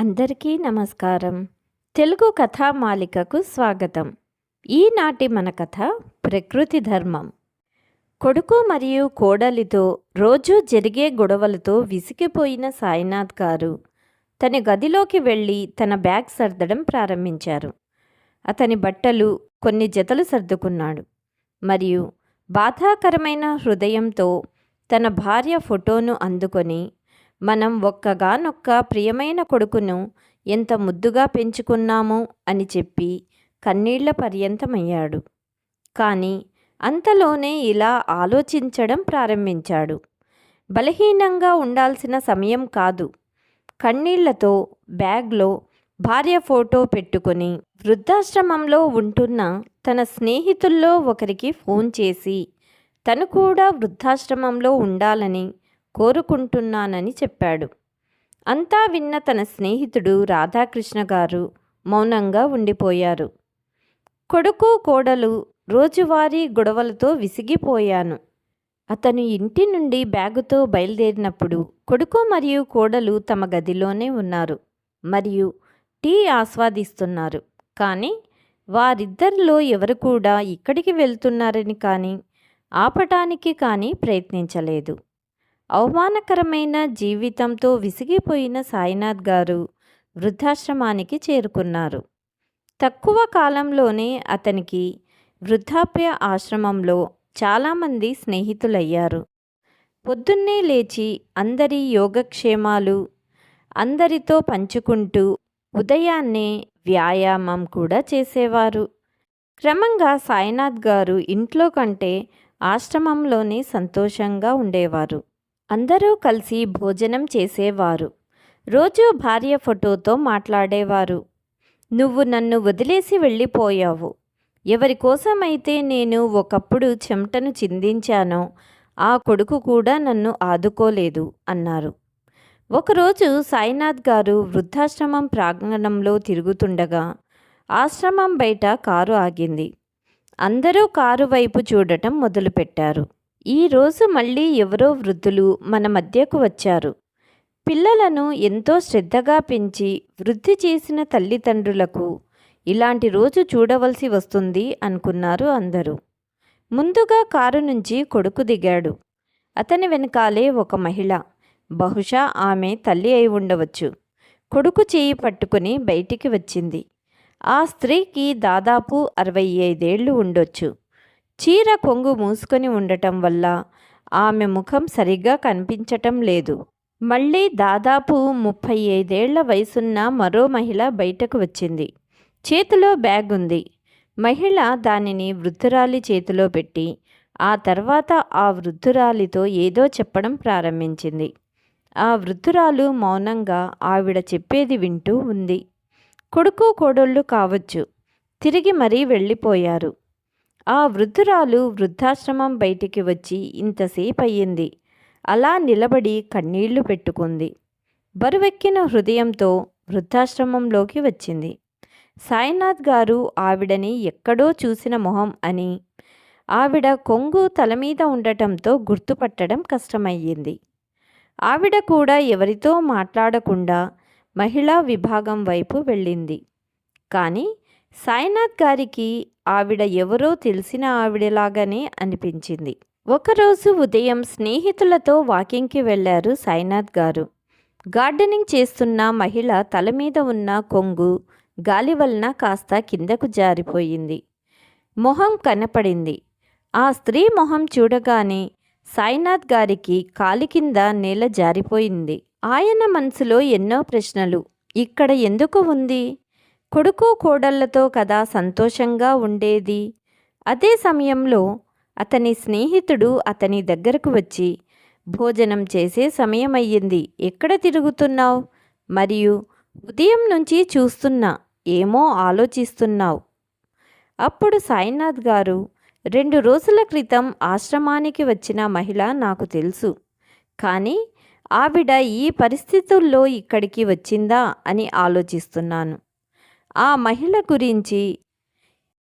అందరికీ నమస్కారం. తెలుగు కథామాలికకు స్వాగతం. ఈనాటి మన కథ ప్రకృతి ధర్మం. కొడుకు మరియు కోడలితో రోజూ జరిగే గొడవలతో విసిగిపోయిన సాయినాథ్ గారు తన గదిలోకి వెళ్ళి తన బ్యాగ్ సర్దడం ప్రారంభించారు. అతని బట్టలు కొన్ని జతలు సర్దుకున్నాడు. మరియు బాధాకరమైన హృదయంతో తన భార్య ఫోటోను అందుకొని మనం ఒక్కగానొక్క ప్రియమైన కొడుకును ఎంత ముద్దుగా పెంచుకున్నాము అని చెప్పి కన్నీళ్ళ పర్యంతమయ్యాడు. కానీ అంతలోనే ఇలా ఆలోచించడం ప్రారంభించాడు. బలహీనంగా ఉండాల్సిన సమయం కాదు. కన్నీళ్ళతో బ్యాగ్లో భార్య ఫోటో పెట్టుకొని వృద్ధాశ్రమంలో ఉంటున్న తన స్నేహితుల్లో ఒకరికి ఫోన్ చేసి తను కూడా వృద్ధాశ్రమంలో ఉండాలని కోరుకుంటున్నానని చెప్పాడు. అంతా విన్న తన స్నేహితుడు రాధాకృష్ణ గారు మౌనంగా ఉండిపోయారు. కొడుకు కోడలు రోజువారీ గొడవలతో విసిగిపోయాను. అతను ఇంటి నుండి బ్యాగుతో బయలుదేరినప్పుడు కొడుకు మరియు కోడలు తమ గదిలోనే ఉన్నారు మరియు టీ ఆస్వాదిస్తున్నారు. కానీ వారిద్దరిలో ఎవరు కూడా ఇక్కడికి వెళ్తున్నారని కానీ ఆపటానికి కానీ ప్రయత్నించలేదు. అవమానకరమైన జీవితంతో విసిగిపోయిన సాయినాథ్ గారు వృద్ధాశ్రమానికి చేరుకున్నారు. తక్కువ కాలంలోనే అతనికి వృద్ధాప్య ఆశ్రమంలో చాలామంది స్నేహితులయ్యారు. పొద్దున్నే లేచి అందరి యోగక్షేమాలు అందరితో పంచుకుంటూ ఉదయాన్నే వ్యాయామం కూడా చేసేవారు. క్రమంగా సాయినాథ్ గారు ఇంట్లో కంటే ఆశ్రమంలోనే సంతోషంగా ఉండేవారు. అందరూ కలిసి భోజనం చేసేవారు. రోజు భార్య ఫోటోతో మాట్లాడేవారు. నువ్వు నన్ను వదిలేసి వెళ్ళిపోయావు. ఎవరి కోసమైతే నేను ఒకప్పుడు చెమటను చిందించానో ఆ కొడుకు కూడా నన్ను ఆదుకోలేదు అన్నారు. ఒకరోజు సాయినాథ్ గారు వృద్ధాశ్రమం ప్రాంగణంలో తిరుగుతుండగా ఆశ్రమం బయట కారు ఆగింది. అందరూ కారు వైపు చూడటం మొదలుపెట్టారు. ఈరోజు మళ్ళీ ఎవరో వృద్ధులు మన మధ్యకు వచ్చారు. పిల్లలను ఎంతో శ్రద్ధగా పెంచి వృద్ధి చేసిన తల్లిదండ్రులకు ఇలాంటి రోజు చూడవలసి వస్తుంది అనుకున్నారు అందరూ. ముందుగా కారు నుంచి కొడుకు దిగాడు. అతని వెనకాలే ఒక మహిళ. బహుశా ఆమె తల్లి అయి ఉండవచ్చు. కొడుకు చేయి పట్టుకుని బయటికి వచ్చింది. ఆ స్త్రీకి దాదాపు అరవై ఐదేళ్ళు ఉండొచ్చు. చీర కొంగు మూసుకొని ఉండటం వల్ల ఆమె ముఖం సరిగ్గా కనిపించటం లేదు. మళ్ళీ దాదాపు ముప్పై ఐదేళ్ళ వయసున్న మరో మహిళ బయటకు వచ్చింది. చేతిలో బ్యాగ్ ఉంది. మహిళ దానిని వృద్ధురాలి చేతిలో పెట్టి ఆ తర్వాత ఆ వృద్ధురాలితో ఏదో చెప్పడం ప్రారంభించింది. ఆ వృద్ధురాలు మౌనంగా ఆవిడ చెప్పేది వింటూ ఉంది. కొడుకు కోడళ్ళు కావచ్చు. తిరిగి మరీ వెళ్ళిపోయారు. ఆ వృద్ధురాలు వృద్ధాశ్రమం బయటికి వచ్చి ఇంతసేపు అయ్యింది అలా నిలబడి కన్నీళ్ళు పెట్టుకుంది. బరువెక్కిన హృదయంతో వృద్ధాశ్రమంలోకి వచ్చింది. సాయినాథ్ గారు ఆవిడని ఎక్కడో చూసిన మొహం అని ఆవిడ కొంగు తల మీద ఉండటంతో గుర్తుపట్టడం కష్టమయ్యింది. ఆవిడ కూడా ఎవరితో మాట్లాడకుండా మహిళా విభాగం వైపు వెళ్ళింది. కానీ సాయినాథ్ గారికి ఆవిడ ఎవరో తెలిసిన ఆవిడలాగానే అనిపించింది. ఒకరోజు ఉదయం స్నేహితులతో వాకింగ్కి వెళ్ళారు సాయినాథ్ గారు. గార్డెనింగ్ చేస్తున్న మహిళ తల మీద ఉన్న కొంగు గాలి వలన కాస్త కిందకు జారిపోయింది. మొహం కనపడింది. ఆ స్త్రీ మొహం చూడగానే సాయినాథ్ గారికి కాలి కింద నేల జారిపోయింది. ఆయన మనసులో ఎన్నో ప్రశ్నలు. ఇక్కడ ఎందుకు ఉంది? కొడుకు కోడళ్ళతో కదా సంతోషంగా ఉండేది. అదే సమయంలో అతని స్నేహితుడు అతని దగ్గరకు వచ్చి భోజనం చేసే సమయం అయ్యింది ఎక్కడ తిరుగుతున్నావు? మరియు ఉదయం నుంచి చూస్తున్నా ఏమో ఆలోచిస్తున్నావు అప్పుడు సాయినాథ్ గారు రెండు రోజుల క్రితం ఆశ్రమానికి వచ్చిన మహిళ నాకు తెలుసు. కానీ ఆవిడ ఈ పరిస్థితుల్లో ఇక్కడికి వచ్చిందా అని ఆలోచిస్తున్నాను. ఆ మహిళ గురించి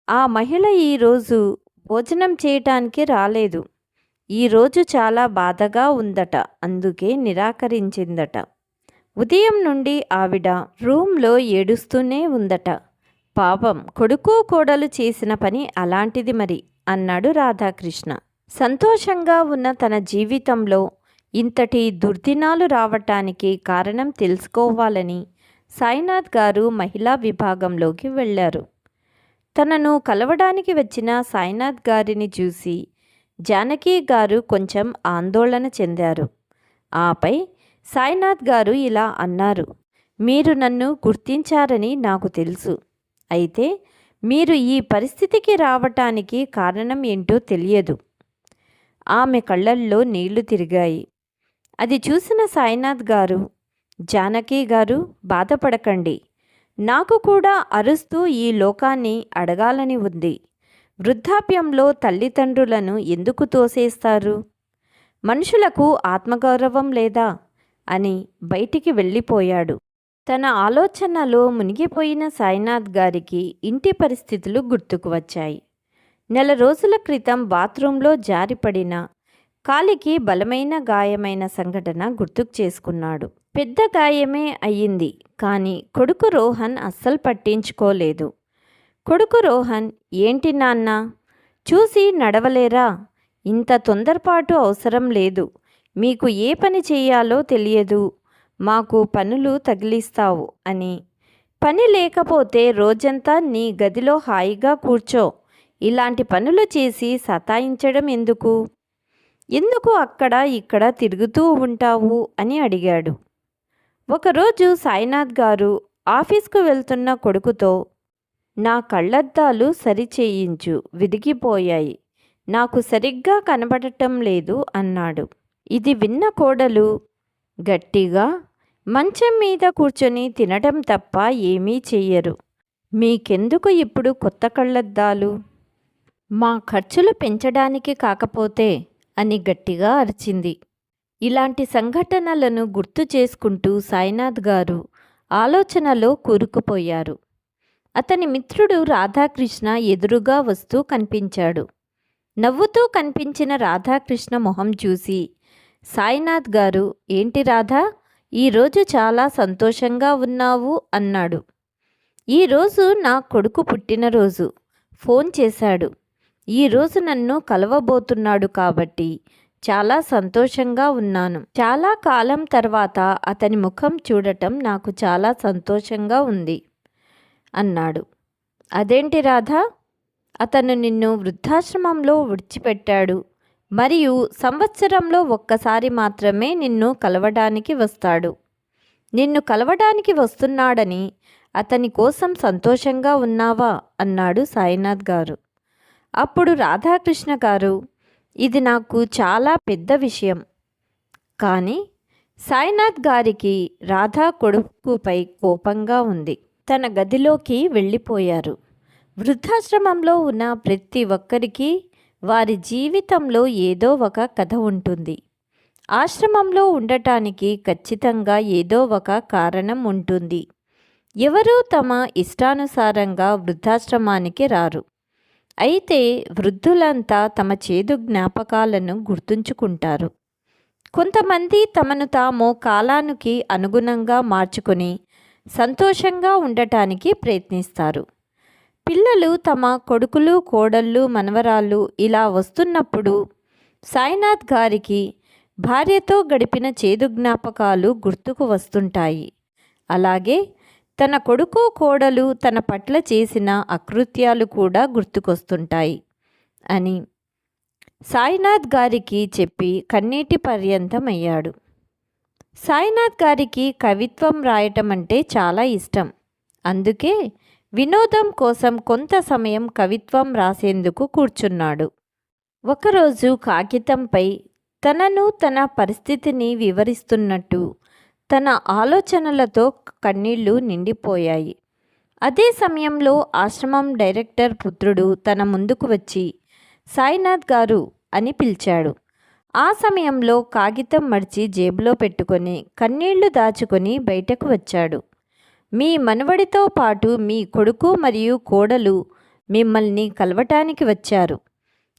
ఆ మహిళ ఈరోజు భోజనం చేయటానికి రాలేదు. ఈరోజు చాలా బాధగా ఉందట. అందుకే నిరాకరించిందట. ఉదయం నుండి ఆవిడ రూమ్లో ఏడుస్తూనే ఉందట. పాపం కొడుకు కోడలు చేసిన పని అలాంటిది మరి అన్నాడు రాధాకృష్ణ. సంతోషంగా ఉన్న తన జీవితంలో ఇంతటి దుర్దినాలు రావటానికి కారణం తెలుసుకోవాలని సాయినాథ్ గారు మహిళా విభాగంలోకి వెళ్ళారు. తనను కలవడానికి వచ్చిన సాయినాథ్ గారిని చూసి జానకి గారు కొంచెం ఆందోళన చెందారు. ఆపై సాయినాథ్ గారు ఇలా అన్నారు మీరు నన్ను గుర్తించారని నాకు తెలుసు. అయితే మీరు ఈ పరిస్థితికి రావటానికి కారణం ఏంటో తెలియదు. ఆమె కళ్ళల్లో నీళ్ళు తిరిగాయి. అది చూసిన సాయినాథ్ గారు జానకి గారు బాధపడకండి. నాకు కూడా అరుస్తూ ఈ లోకాన్ని అడగాలని ఉంది. వృద్ధాప్యంలో తల్లిదండ్రులను ఎందుకు తోసేస్తారు? మనుషులకు ఆత్మగౌరవం లేదా? అని బయటికి వెళ్ళిపోయాడు. తన ఆలోచనలో మునిగిపోయిన సాయినాథ్ గారికి ఇంటి పరిస్థితులు గుర్తుకు వచ్చాయి. నెల రోజుల క్రితం బాత్రూంలో జారిపడిన కాలికి బలమైన గాయమైన సంఘటన గుర్తుకు చేసుకున్నాడు. పెద్ద గాయమే అయ్యింది. కానీ కొడుకు రోహన్ అస్సలు పట్టించుకోలేదు. కొడుకు రోహన్ ఏంటి నాన్న? చూసి నడవలేరా? ఇంత తొందరపాటు అవసరం లేదు. మీకు ఏ పని చేయాలో తెలియదు. మాకు పనులు తగిలిస్తావు అని. పని లేకపోతే రోజంతా నీ గదిలో హాయిగా కూర్చో. ఇలాంటి పనులు చేసి సతాయించడం ఎందుకు? ఎందుకు అక్కడ ఇక్కడ తిరుగుతూ ఉంటావు? అని అడిగాడు. ఒకరోజు సాయినాథ్ గారు ఆఫీస్కు వెళ్తున్న కొడుకుతో నా కళ్ళద్దాలు సరిచేయించు విదిగిపోయాయి నాకు సరిగ్గా కనబడటం లేదు అన్నాడు. ఇది విన్న కోడలు గట్టిగా మంచం మీద కూర్చొని తినటం తప్ప ఏమీ చెయ్యరు. మీకెందుకు ఇప్పుడు కొత్త కళ్ళద్దాలు? మా ఖర్చులు పెంచడానికి కాకపోతే అని గట్టిగా అరిచింది. ఇలాంటి సంఘటనలను గుర్తు చేసుకుంటూ సాయినాథ్ గారు ఆలోచనలో కూరుకుపోయారు. అతని మిత్రుడు రాధాకృష్ణ ఎదురుగా వస్తూ కనిపించాడు. నవ్వుతూ కనిపించిన రాధాకృష్ణ మొహం చూసి సాయినాథ్ గారు ఏంటి రాధా? ఈరోజు చాలా సంతోషంగా ఉన్నావు అన్నాడు. ఈరోజు నా కొడుకు పుట్టినరోజు. ఫోన్ చేశాడు. ఈరోజు నన్ను కలవబోతున్నాడు కాబట్టి చాలా సంతోషంగా ఉన్నాను. చాలా కాలం తర్వాత అతని ముఖం చూడటం నాకు చాలా సంతోషంగా ఉంది అన్నాడు. అదేంటి రాధా? అతను నిన్ను వృద్ధాశ్రమంలో విడిచిపెట్టాడు. మరియు సంవత్సరంలో ఒక్కసారి మాత్రమే నిన్ను కలవడానికి వస్తాడు. నిన్ను కలవడానికి వస్తున్నాడని అతని కోసం సంతోషంగా ఉన్నావా? అన్నాడు సాయినాథ్ గారు. అప్పుడు రాధాకృష్ణ గారు ఇది నాకు చాలా పెద్ద విషయం. కానీ సాయినాథ్ గారికి రాధా కొడుకుపై కోపంగా ఉంది. తన గదిలోకి వెళ్ళిపోయారు. వృద్ధాశ్రమంలో ఉన్న ప్రతి ఒక్కరికి వారి జీవితంలో ఏదో ఒక కథ ఉంటుంది. ఆశ్రమంలో ఉండటానికి ఖచ్చితంగా ఏదో ఒక కారణం ఉంటుంది. ఎవరూ తమ ఇష్టానుసారంగా వృద్ధాశ్రమానికి రారు. అయితే వృద్ధులంతా తమ చేదు జ్ఞాపకాలను గుర్తుంచుకుంటారు. కొంతమంది తమను తాము కాలానికి అనుగుణంగా మార్చుకొని సంతోషంగా ఉండటానికి ప్రయత్నిస్తారు. పిల్లలు తమ కొడుకులు కోడళ్ళు మనవరాళ్ళు ఇలా వస్తున్నప్పుడు సాయినాథ్ గారికి భార్యతో గడిపిన చేదు జ్ఞాపకాలు గుర్తుకు వస్తుంటాయి. అలాగే తన కొడుకు కోడలు తన పట్ల చేసిన అకృత్యాలు కూడా గుర్తుకొస్తుంటాయి అని సాయినాథ్ గారికి చెప్పి కన్నీటి పర్యంతం అయ్యాడు సాయినాథ్ గారికి కవిత్వం రాయటం అంటే చాలా ఇష్టం. అందుకే వినోదం కోసం కొంత సమయం కవిత్వం రాసేందుకు కూర్చున్నాడు. ఒకరోజు కాగితంపై తనను తన పరిస్థితిని వివరిస్తున్నట్టు తన ఆలోచనలతో కన్నీళ్ళు నిండిపోయాయి. అదే సమయంలో ఆశ్రమం డైరెక్టర్ పుత్రుడు తన ముందుకు వచ్చి సాయినాథ్ గారు అని పిలిచాడు. ఆ సమయంలో కాగితం మడిచి జేబులో పెట్టుకొని కన్నీళ్ళు దాచుకొని బయటకు వచ్చాడు. మీ మనవడితో పాటు మీ కొడుకు మరియు కోడలు మిమ్మల్ని కలవటానికి వచ్చారు.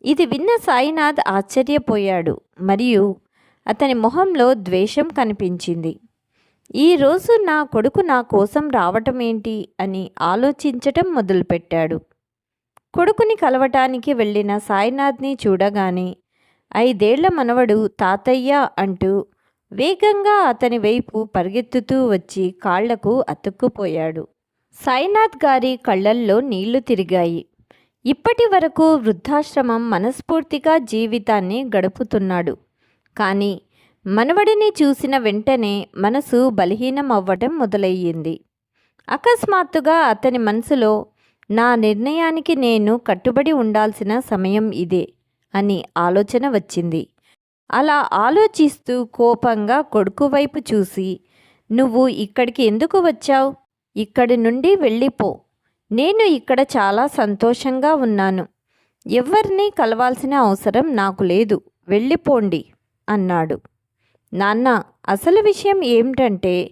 ఇది విన్న సాయినాథ్ ఆశ్చర్యపోయాడు మరియు అతని మొహంలో ద్వేషం కనిపించింది. ఈరోజు నా కొడుకు నా కోసం రావటం ఏంటి అని ఆలోచించటం మొదలుపెట్టాడు. కొడుకుని కలవటానికి వెళ్ళిన సాయినాథ్ని చూడగానే ఐదేళ్ళ మనవడు తాతయ్య అంటూ వేగంగా అతని వైపు పరిగెత్తుతూ వచ్చి కాళ్ళకు అతుక్కుపోయాడు. సాయినాథ్ గారి కళ్ళల్లో నీళ్ళు తిరిగాయి. ఇప్పటి వరకు వృద్ధాశ్రమం మనస్ఫూర్తిగా జీవితాన్ని గడుపుతున్నాడు. కానీ మనవడిని చూసిన వెంటనే మనసు బలహీనం అవ్వటం మొదలయ్యింది. అకస్మాత్తుగా అతని మనసులో నా నిర్ణయానికి నేను కట్టుబడి ఉండాల్సిన సమయం ఇదే అని ఆలోచన వచ్చింది. అలా ఆలోచిస్తూ కోపంగా కొడుకు వైపు చూసి నువ్వు ఇక్కడికి ఎందుకు వచ్చావు? ఇక్కడి నుండి వెళ్ళిపో. నేను ఇక్కడ చాలా సంతోషంగా ఉన్నాను. ఎవరిని కలవాల్సిన అవసరం నాకు లేదు. వెళ్ళిపోండి అన్నాడు. నాన్న అసలు విషయం ఏమిటంటే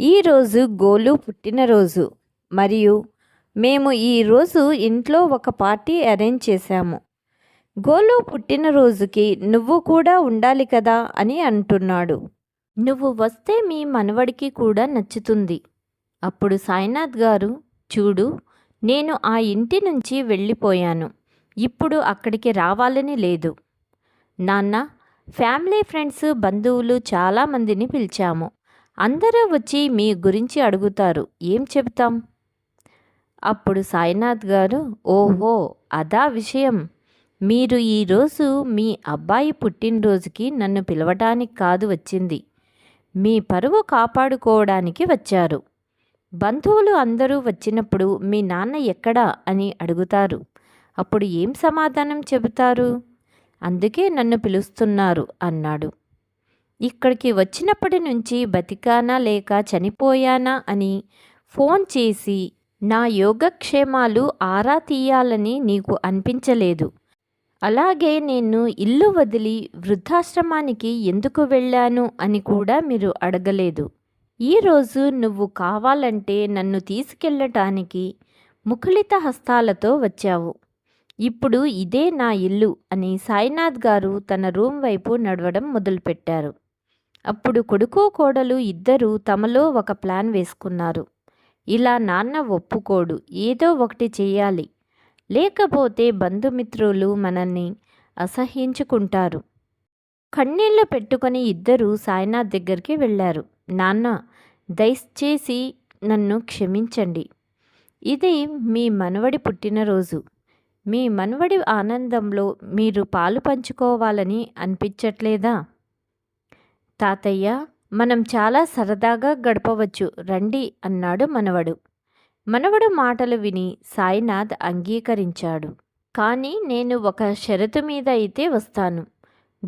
ఈరోజు గోలు పుట్టినరోజు మరియు మేము ఈరోజు ఇంట్లో ఒక పార్టీ అరేంజ్ చేశాము. గోలు పుట్టినరోజుకి నువ్వు కూడా ఉండాలి కదా అని అంటున్నాడు. నువ్వు వస్తే మీ మనవడికి కూడా నచ్చుతుంది. అప్పుడు సాయినాథ్ గారు చూడు నేను ఆ ఇంటి నుంచి వెళ్ళిపోయాను. ఇప్పుడు అక్కడికి రావాలని లేదు. నాన్న ఫ్యామిలీ ఫ్రెండ్స్ బంధువులు చాలామందిని పిలిచాము. అందరూ వచ్చి మీ గురించి అడుగుతారు. ఏం చెబుతాం? అప్పుడు సాయినాథ్ గారు ఓహో అదా విషయం. మీరు ఈరోజు మీ అబ్బాయి పుట్టినరోజుకి నన్ను పిలవటానికి కాదు వచ్చింది. మీ పరువు కాపాడుకోవడానికి వచ్చారు. బంధువులు అందరూ వచ్చినప్పుడు మీ నాన్న ఎక్కడా అని అడుగుతారు. అప్పుడు ఏం సమాధానం చెబుతారు? అందుకే నన్ను పిలుస్తున్నారు అన్నాడు. ఇక్కడికి వచ్చినప్పటి నుంచి బతికానా లేక చనిపోయానా అని ఫోన్ చేసి నా యోగక్షేమాలు ఆరా తీయాలని నీకు అనిపించలేదు. అలాగే నేను ఇల్లు వదిలి వృద్ధాశ్రమానికి ఎందుకు వెళ్ళాను అని కూడా మీరు అడగలేదు. ఈరోజు నువ్వు కావాలంటే నన్ను తీసుకెళ్ళటానికి ముఖలిత హస్తాలతో వచ్చావు. ఇప్పుడు ఇదే నా ఇల్లు అని సాయినాథ్ గారు తన రూమ్ వైపు నడవడం మొదలుపెట్టారు. అప్పుడు కొడుకు కోడలు ఇద్దరూ తమలో ఒక ప్లాన్ వేసుకున్నారు. ఇలా నాన్న ఒప్పుకోడు ఏదో ఒకటి చేయాలి. లేకపోతే బంధుమిత్రులు మనల్ని అసహ్యించుకుంటారు కన్నీళ్ళు పెట్టుకొని ఇద్దరూ సాయినాథ్ దగ్గరికి వెళ్ళారు. నాన్న దయచేసి నన్ను క్షమించండి. ఇది మీ మనవడి పుట్టినరోజు. మీ మనవడి ఆనందంలో మీరు పాలు పంచుకోవాలని అనిపించట్లేదా? తాతయ్య మనం చాలా సరదాగా గడపవచ్చు రండి అన్నాడు మనవడు. మనవడు మాటలు విని సాయినాథ్ అంగీకరించాడు. కానీ నేను ఒక షరతు మీద అయితే వస్తాను.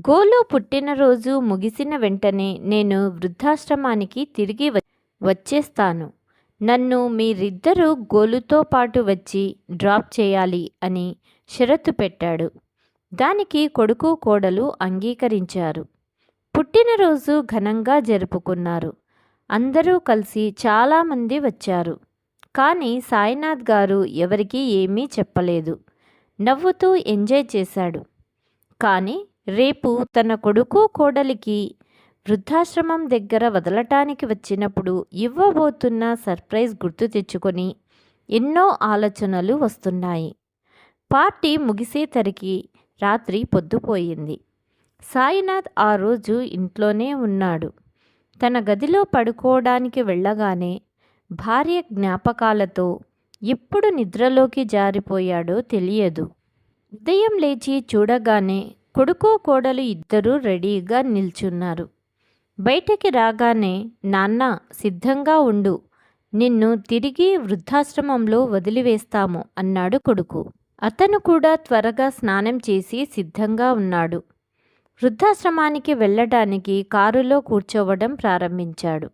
గోలో పుట్టినరోజు ముగిసిన వెంటనే నేను వృద్ధాశ్రమానికి తిరిగి వచ్చేస్తాను. నన్ను మీరిద్దరూ గోలుతో పాటు వచ్చి డ్రాప్ చేయాలి అని షరతు పెట్టాడు. దానికి కొడుకు కోడలు అంగీకరించారు. పుట్టినరోజు ఘనంగా జరుపుకున్నారు. అందరూ కలిసి చాలామంది వచ్చారు. కానీ సాయినాథ్ గారు ఎవరికీ ఏమీ చెప్పలేదు. నవ్వుతూ ఎంజాయ్ చేశాడు. కానీ రేపు తన కొడుకు కోడలికి వృద్ధాశ్రమం దగ్గర వదలటానికి వచ్చినప్పుడు ఇవ్వబోతున్న సర్ప్రైజ్ గుర్తు తెచ్చుకొని ఎన్నో ఆలోచనలు వస్తున్నాయి. పార్టీ ముగిసేసరికి రాత్రి పొద్దుపోయింది. సాయినాథ్ ఆ రోజు ఇంట్లోనే ఉన్నాడు. తన గదిలో పడుకోవడానికి వెళ్ళగానే భార్య జ్ఞాపకాలతో ఎప్పుడు నిద్రలోకి జారిపోయాడో తెలియదు. ఉదయం లేచి చూడగానే కొడుకు కోడలు ఇద్దరూ రెడీగా నిల్చున్నారు. బయటికి రాగానే నాన్న సిద్ధంగా ఉండు. నిన్ను తిరిగి వృద్ధాశ్రమంలో వదిలివేస్తాము అన్నాడు కొడుకు. అతను కూడా త్వరగా స్నానం చేసి సిద్ధంగా ఉన్నాడు. వృద్ధాశ్రమానికి వెళ్ళటానికి కారులో కూర్చోవడం ప్రారంభించాడు.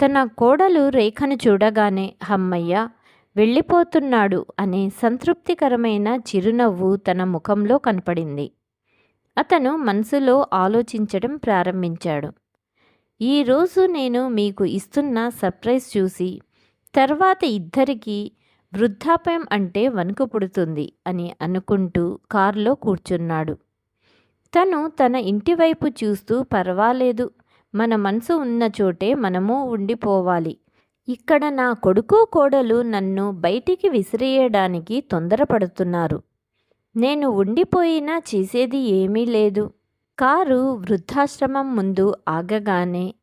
తన కోడలు రేఖను చూడగానే హమ్మయ్య వెళ్ళిపోతున్నాడు అనే సంతృప్తికరమైన చిరునవ్వు తన ముఖంలో కనపడింది. అతను మనసులో ఆలోచించడం ప్రారంభించాడు. ఈరోజు నేను మీకు ఇస్తున్న సర్ప్రైజ్ చూసి తర్వాత ఇద్దరికీ వృద్ధాప్యం అంటే వణుకు పుడుతుంది అని అనుకుంటూ కారులో కూర్చున్నాడు. తను తన ఇంటి వైపు చూస్తూ పర్వాలేదు మన మనసు ఉన్న చోటే మనము ఉండిపోవాలి. ఇక్కడ నా కొడుకు కోడలు నన్ను బయటికి విసిరేయడానికి తొందరపడుతున్నారు. నేను ఉండిపోయినా చేసేది ఏమీ లేదు. కారు వృద్ధాశ్రమం ముందు ఆగగానే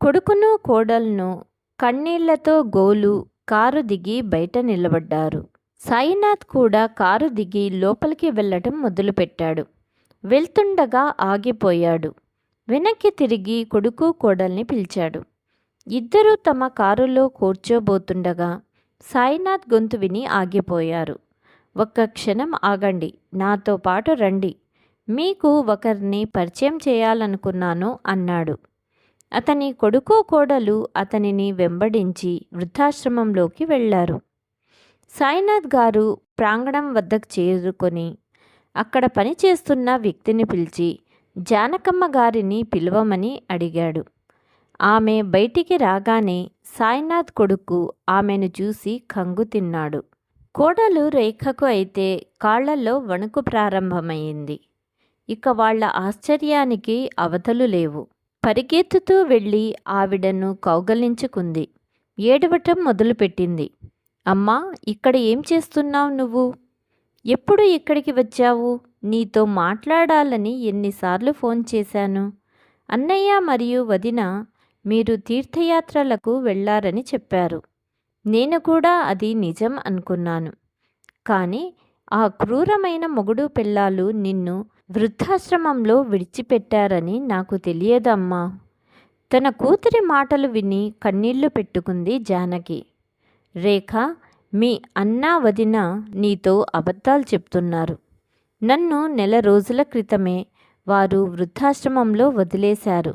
కొడుకును కోడలను కన్నీళ్ళతో గోలు కారు దిగి బయట నిలబడ్డారు. సాయినాథ్ కూడా కారు దిగి లోపలికి వెళ్ళటం మొదలుపెట్టాడు. వెళ్తుండగా ఆగిపోయాడు. వెనక్కి తిరిగి కొడుకు కోడల్ని పిలిచాడు. ఇద్దరూ తమ కారులో కూర్చోబోతుండగా సాయినాథ్ గొంతు విని ఆగిపోయారు. ఒక్క క్షణం ఆగండి. నాతో పాటు రండి. మీకు ఒకరిని పరిచయం చేయాలనుకున్నాను అన్నాడు. అతని కొడుకు కోడలు అతనిని వెంబడించి వృద్ధాశ్రమంలోకి వెళ్ళారు. సాయినాథ్ గారు ప్రాంగణం వద్దకు చేరుకొని అక్కడ పనిచేస్తున్న వ్యక్తిని పిలిచి జానకమ్మ గారిని పిలవమని అడిగాడు. ఆమె బయటికి రాగానే సాయినాథ్ కొడుకు ఆమెను చూసి కంగు తిన్నాడు. కోడలు రేఖకు అయితే కాళ్ళలో వణుకు ప్రారంభమైంది. ఇక వాళ్ళ ఆశ్చర్యానికి అవధలు లేవు. పరిగెత్తుతూ వెళ్ళి ఆవిడను కౌగలించుకుంది. ఏడవటం మొదలుపెట్టింది. అమ్మా ఇక్కడ ఏం చేస్తున్నావు నువ్వు? ఎప్పుడు ఇక్కడికి వచ్చావు? నీతో మాట్లాడాలని ఎన్నిసార్లు ఫోన్ చేశాను. అన్నయ్య మరియు వదిన మీరు తీర్థయాత్రలకు వెళ్ళారని చెప్పారు. నేను కూడా అది నిజం అనుకున్నాను. కానీ ఆ క్రూరమైన మొగుడు పిల్లాలు నిన్ను వృద్ధాశ్రమంలో విడిచిపెట్టారని నాకు తెలియదమ్మా. తన కూతురి మాటలు విని కన్నీళ్ళు పెట్టుకుంది జానకి. రేఖ మీ అన్నా వదిన నీతో అబద్ధాలు చెప్తున్నారు. నన్ను నెల రోజుల క్రితమే వారు వృద్ధాశ్రమంలో వదిలేశారు.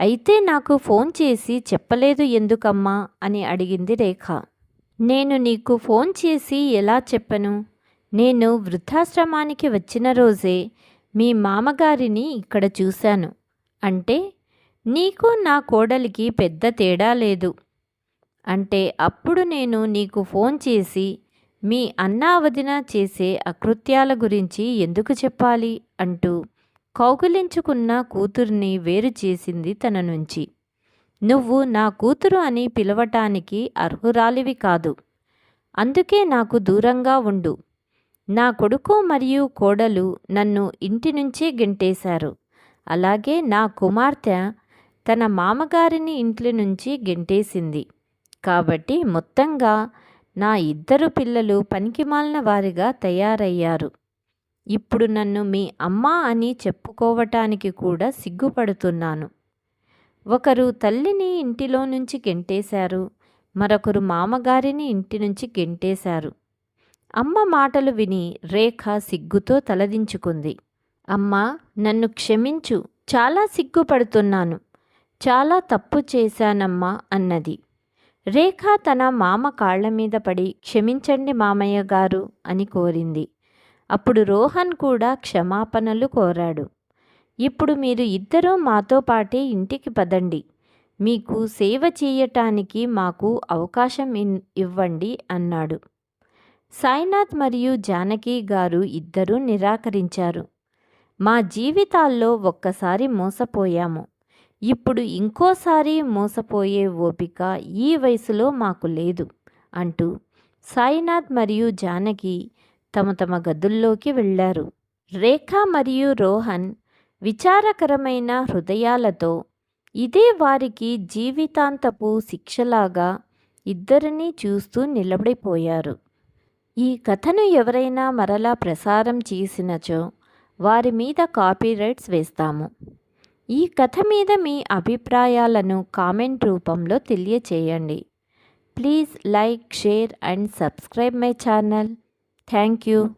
అయితే నాకు ఫోన్ చేసి చెప్పలేదు ఎందుకమ్మా అని అడిగింది రేఖ. నేను నీకు ఫోన్ చేసి ఎలా చెప్పను? నేను వృద్ధాశ్రమానికి వచ్చిన రోజే మీ మామగారిని ఇక్కడ చూశాను. అంటే నీకు నా కోడలికి పెద్ద తేడా లేదు. అంటే అప్పుడు నేను నీకు ఫోన్ చేసి మీ అన్నా వదిన చేసే అకృత్యాల గురించి ఎందుకు చెప్పాలి? అంటూ కౌగులించుకున్న కూతుర్ని వేరు చేసింది తన నుంచి. నువ్వు నా కూతురు అని పిలవటానికి అర్హురాలివి కాదు. అందుకే నాకు దూరంగా ఉండు. నా కొడుకు మరియు కోడలు నన్ను ఇంటి నుంచే గెంటేశారు. అలాగే నా కుమార్తె తన మామగారిని ఇంటి నుంచి గెంటేసింది. కాబట్టి మొత్తంగా నా ఇద్దరు పిల్లలు పనికిమాలిన వారిగా తయారయ్యారు. ఇప్పుడు నన్ను మీ అమ్మ అని చెప్పుకోవటానికి కూడా సిగ్గుపడుతున్నాను. ఒకరు తల్లిని ఇంటిలో నుంచి గెంటేశారు. మరొకరు మామగారిని ఇంటి నుంచి గెంటేశారు. అమ్మ మాటలు విని రేఖ సిగ్గుతో తలదించుకుంది. అమ్మా నన్ను క్షమించు చాలా సిగ్గుపడుతున్నాను చాలా తప్పు చేశానమ్మా అన్నది. రేఖ తన మామ కాళ్ళ మీద పడి క్షమించండి మామయ్య గారు అని కోరింది. అప్పుడు రోహన్ కూడా క్షమాపణలు కోరాడు. ఇప్పుడు మీరు ఇద్దరూ మాతో పాటే ఇంటికి పదండి. మీకు సేవ చేయటానికి మాకు అవకాశం ఇవ్వండి అన్నాడు. సాయినాథ్ మరియు జానకి గారు ఇద్దరూ నిరాకరించారు. మా జీవితాల్లో ఒక్కసారి మోసపోయాము. ఇప్పుడు ఇంకోసారి మోసపోయే ఓపిక ఈ వయసులో మాకు లేదు అంటూ సాయినాథ్ మరియు జానకి తమ తమ గదుల్లోకి వెళ్ళారు. రేఖ మరియు రోహన్ విచారకరమైన హృదయాలతో ఇదే వారికి జీవితాంతపు శిక్షలాగా ఇద్దరినీ చూస్తూ నిలబడిపోయారు. ఈ కథను ఎవరైనా మరలా ప్రసారం చేసినచో వారి మీద కాపీరైట్స్ వేస్తాము. ఈ కథ మీద మీ అభిప్రాయాలను కామెంట్ రూపంలో తెలియచేయండి. Please like share and subscribe my channel. Thank you.